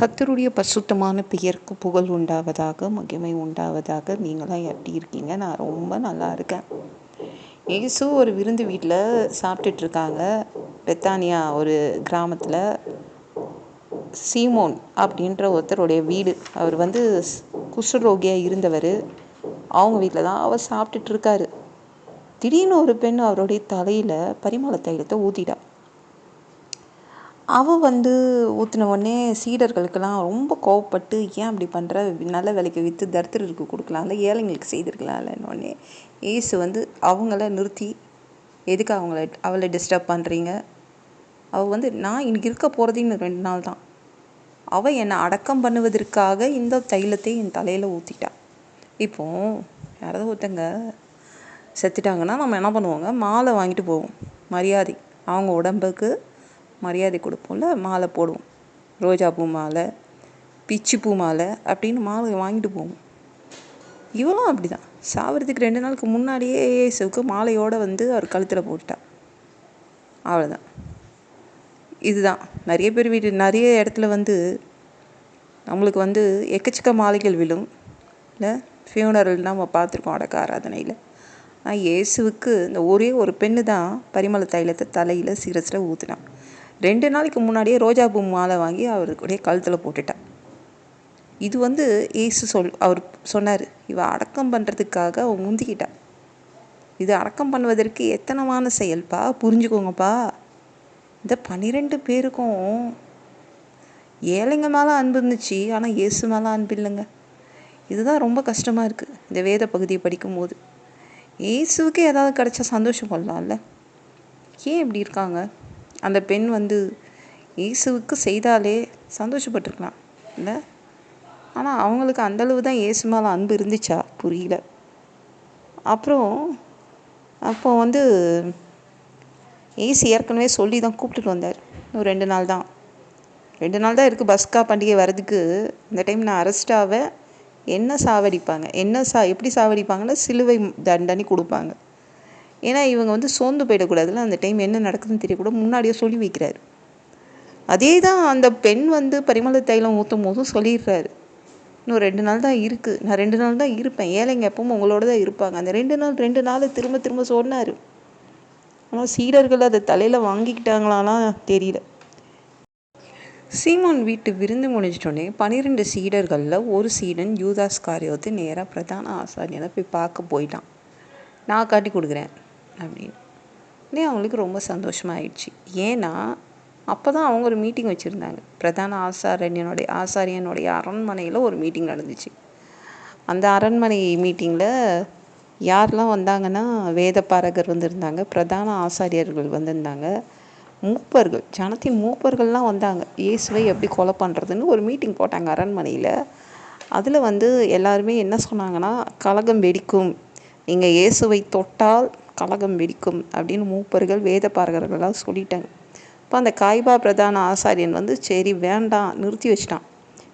கத்தருடைய பசுத்தமான பெயருக்கு புகழ் உண்டாவதாக மகிமை உண்டாவதாக நீங்களாம் எப்படி இருக்கீங்க நான் ரொம்ப நல்லா இருக்கேன். ஏசு ஒரு விருந்து வீட்டில் சாப்பிட்டுட்ருக்காங்க. பெத்தானியா ஒரு கிராமத்தில். சீமோன் அப்படின்ற ஒருத்தருடைய வீடு. அவர் வந்து குஷ்டரோகியாக இருந்தவர். அவங்க வீட்டில் தான் அவர் சாப்பிட்டுட்ருக்காரு. திடீர்னு ஒரு பெண் அவருடைய தலையில் பரிமள தைலத்தை ஊற்றிட்டா அவள் வந்து ஊற்றின உடனே சீடர்களுக்கெல்லாம் ரொம்ப கோவப்பட்டு ஏன் அப்படி பண்ணுற நல்ல விலைக்கு விற்று தரித்திரருக்கு கொடுக்கலாம்ல ஏழைங்களுக்கு செய்திருக்கலாம்லன்னொடனே ஏசு வந்து அவங்கள நிறுத்தி எதுக்கு அவங்கள அவளை டிஸ்டர்ப் பண்ணுறீங்க அவள் வந்து நான் இன்னைக்கு இருக்க போகிறது இன்னும் ரெண்டு நாள் தான். அவள் என்னை அடக்கம் பண்ணுவதற்காக இந்த தைலத்தை என் தலையில் ஊற்றிட்டா இப்போ யாராவது ஒருத்தங்க செத்துட்டாங்கன்னா நம்ம என்ன பண்ணுவோங்க? மாலை வாங்கிட்டு போவோம். மரியாதை. அவங்க உடம்புக்கு மரியாதை கொடுப்போம்ல மாலை போடுவோம். ரோஜா பூ மாலை பிச்சு பூ மாலை அப்படின்னு மாலை வாங்கிட்டு போவோம். இவளும் அப்படி தான் சாவறதுக்கு ரெண்டு நாளுக்கு முன்னாடியே இயேசுவுக்கு மாலையோடு வந்து அவர் கழுத்தில் போட்டுட்டா. அவ்வளோதான் இதுதான். நிறைய பேர் வீட்டு நிறைய இடத்துல வந்து நம்மளுக்கு வந்து எக்கச்சக்க மாலைகள் விழும். இல்லை ஃபியூனரல் நம்ம பார்த்துருக்கோம் அடக்க ஆராதனையில். ஆனால் இயேசுவுக்கு இந்த ஒரே ஒரு பெண்ணு தான் பரிமள தைலத்தை தலையில் சிரசில் ஊற்றினான் ரெண்டு நாளைக்கு முன்னாடியே ரோஜா பூ மாலை வாங்கி அவருடைய கழுத்தில் போட்டுட்டேன் இது வந்து ஏசு சொல் அவர் சொன்னார் இவ அடக்கம் பண்ணுறதுக்காக அவன் முந்திக்கிட்டா. இது அடக்கம் பண்ணுவதற்கு எத்தனமான செயல்ப்பா புரிஞ்சுக்கோங்கப்பா. இந்த பன்னிரெண்டு பேருக்கும் ஏழைங்க மேலே அன்பு இருந்துச்சு ஆனால் இயேசு மேலே அன்பு இல்லைங்க. இதுதான் ரொம்ப கஷ்டமாக இருக்குது இந்த வேத பகுதியை படிக்கும்போது. இயேசுவுக்கு ஏதாவது கிடச்சா சந்தோஷம் பண்ணலாம்ல ஏன் இப்படி இருக்காங்க? அந்த பெண் வந்து இயேசுவுக்கு செய்தாலே சந்தோஷப்பட்டிருக்கலாம். இல்லை? ஆனால் அவங்களுக்கு அந்தளவு தான் இயேசு மேலே அன்பு இருந்துச்சா? புரியல. அப்புறம் அப்போ வந்து ஏசி ஏற்கனவே சொல்லி தான் கூப்பிட்டுட்டு வந்தார். இன்னும் ரெண்டு நாள் தான். ரெண்டு நாள் தான் இருக்குது பஸ்கா பண்டிகை வர்றதுக்கு. இந்த டைம் நான் அரெஸ்டாவை என்ன சாவடிப்பாங்க? என்ன சா எப்படி சாவடிப்பாங்கன்னா சிலுவை தண்டனை கொடுப்பாங்க. ஏன்னா இவங்க வந்து சோர்ந்து போயிடக்கூடாதுல்ல அந்த டைம் என்ன நடக்குதுன்னு தெரியக்கூட முன்னாடியே சொல்லி வைக்கிறாரு. அதே தான் அந்த பெண் வந்து பரிமள தைலம் ஊற்றும் போதும் சொல்லிடுறாரு. இன்னும் ரெண்டு நாள் தான் இருக்குது நான் ரெண்டு நாள் தான் இருப்பேன். ஏழைங்க எப்பவும் உங்களோட தான் இருப்பாங்க. அந்த ரெண்டு நாள் ரெண்டு நாள் திரும்ப திரும்ப சொன்னார். ஆனால் சீடர்கள் அதை தலையில் வாங்கிக்கிட்டாங்களாலாம் தெரியல. சீமான் வீட்டு விருந்து முடிஞ்சிட்டோடனே பன்னிரெண்டு சீடர்களில் ஒரு சீடன் யூதாஸ் காரியத்தை நேராக பிரதான ஆசாரியனை போய் பார்க்க போயிட்டான். நான் காட்டி கொடுக்குறேன். அப்படின்னு உடனே அவங்களுக்கு ரொம்ப சந்தோஷமாயிடுச்சு. ஏன்னா அப்போ தான் அவங்க ஒரு மீட்டிங் வச்சுருந்தாங்க. பிரதான ஆசாரியனுடைய ஆசாரியனுடைய அரண்மனையில் ஒரு மீட்டிங் நடந்துச்சு. அந்த அரண்மனை மீட்டிங்கில் யாரெல்லாம் வந்தாங்கன்னா வேதப்பாரகர் வந்திருந்தாங்க பிரதான ஆசாரியர்கள் வந்திருந்தாங்க. மூப்பர்கள் ஜனத்தின் மூப்பர்கள்லாம் வந்தாங்க. இயேசுவை எப்படி கொலை பண்ணுறதுன்னு ஒரு மீட்டிங் போட்டாங்க அரண்மனையில். அதில் வந்து எல்லாருமே என்ன சொன்னாங்கன்னா கலகம் வெடிக்கும். நீங்கள் இயேசுவை தொட்டால் கலகம் வெடிக்கும் அப்படின்னு மூப்பர்கள் வேத பாரகர்கள்லாம் சொல்லிட்டாங்க. இப்போ அந்த காய்பா பிரதான ஆசாரியன் வந்து சரி வேண்டாம் நிறுத்தி வச்சிட்டான்.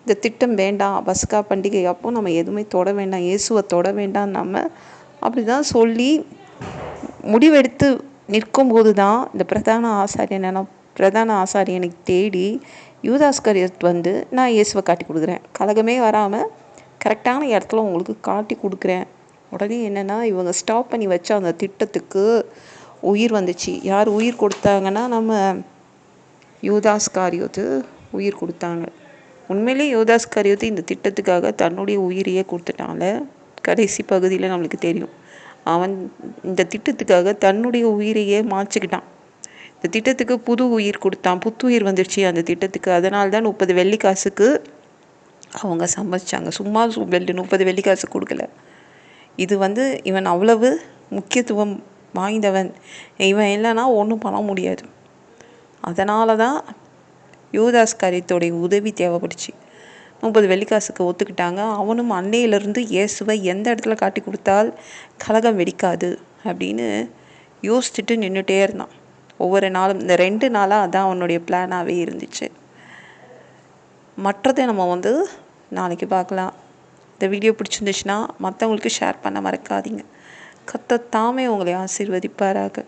இந்த திட்டம் வேண்டாம் பஸ்கா பண்டிகை அப்போ நம்ம எதுவுமே தொட வேண்டாம் இயேசுவை தொட வேண்டாம் நம்ம அப்படி தான் சொல்லி முடிவெடுத்து நிற்கும்போது தான் இந்த பிரதான ஆசாரியன் பிரதான ஆசாரியனை தேடி யூதாஸ்கரியத் வந்து நான் இயேசுவை காட்டி கொடுக்குறேன். கலகமே வராமல் கரெக்டான இடத்துல உங்களுக்கு காட்டி கொடுக்குறேன். உடனே என்னென்னா இவங்க ஸ்டாப் பண்ணி வச்ச அந்த திட்டத்துக்கு உயிர் வந்துச்சு. யார் உயிர் கொடுத்தாங்கன்னா நம்ம யூதாஸ் காரியோத்து உயிர் கொடுத்தாங்க. உண்மையிலே யூதாஸ் காரியோத்து இந்த திட்டத்துக்காக தன்னுடைய உயிரையே கொடுத்துட்டால கடைசி பகுதியில் நம்மளுக்கு தெரியும். அவன் இந்த திட்டத்துக்காக தன்னுடைய உயிரையே மாச்சிக்கிட்டான். இந்த திட்டத்துக்கு புது உயிர் கொடுத்தான். புத்துயிர் வந்துடுச்சு அந்த திட்டத்துக்கு. அதனால தான் முப்பது வெள்ளி காசுக்கு அவங்க சமைச்சாங்க சும்மா வெள்ளி முப்பது வெள்ளி காசு கொடுக்கல. இது வந்து இவன் அவ்வளவு முக்கியத்துவம் வாய்ந்தவன். இவன் இல்லைன்னா ஒன்றும் பண்ண முடியாது. அதனால தான் யூதாஸ் கரியத்தோடைய உதவி தேவைப்படுச்சு. முப்பது வெள்ளிக்காசுக்கு ஒத்துக்கிட்டாங்க. அவனும் அன்னையிலிருந்து இயேசுவை எந்த இடத்துல காட்டி கொடுத்தால் கலகம் வெடிக்காது அப்படின்னு யோசிச்சுட்டு நின்றுட்டே இருந்தான். ஒவ்வொரு நாளும் இந்த ரெண்டு நாளாக அதான் அவனுடைய பிளானாகவே இருந்துச்சு. மற்றதை நம்ம வந்து நாளைக்கு பார்க்கலாம். இந்த வீடியோ பிடிச்சிருந்துச்சுன்னா மற்றவங்களுக்கு ஷேர் பண்ண மறக்காதீங்க. கத்த தாமே உங்களை ஆசீர்வதிப்பாராக.